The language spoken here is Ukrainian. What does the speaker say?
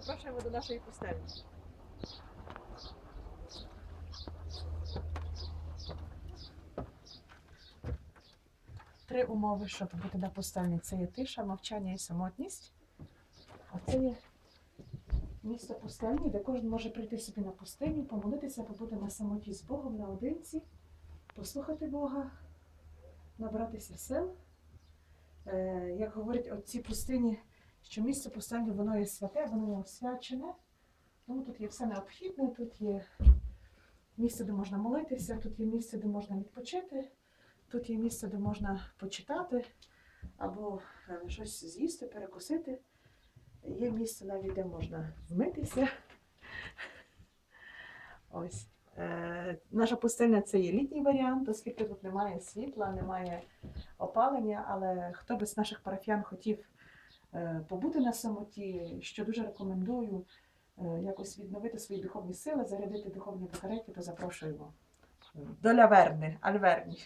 запрошуємо до нашої пустелі. Три умови, щоб бути на пустельні. Це є тиша, мовчання і самотність. А це є місто пустельні, де кожен може прийти собі на пустині, помолитися, побути на самоті з Богом наодинці, послухати Бога, набратися сил. Е, як говорять отці пустині, що місце пустельне, воно є святе, воно освячене. Тому тут є все необхідне, тут є місце, де можна молитися, тут є місце, де можна відпочити, тут є місце, де можна почитати або е, щось з'їсти, перекусити. Є місце навіть, де можна вмитися. Ось. Е, наша пустельня це є літній варіант, оскільки тут немає світла, немає опалення, але хто би з наших парафіян хотів побути на самоті, що дуже рекомендую е, якось відновити свої духовні сили, зарядити духовні батарейки, то запрошуємо. До Ляверни, Альверні.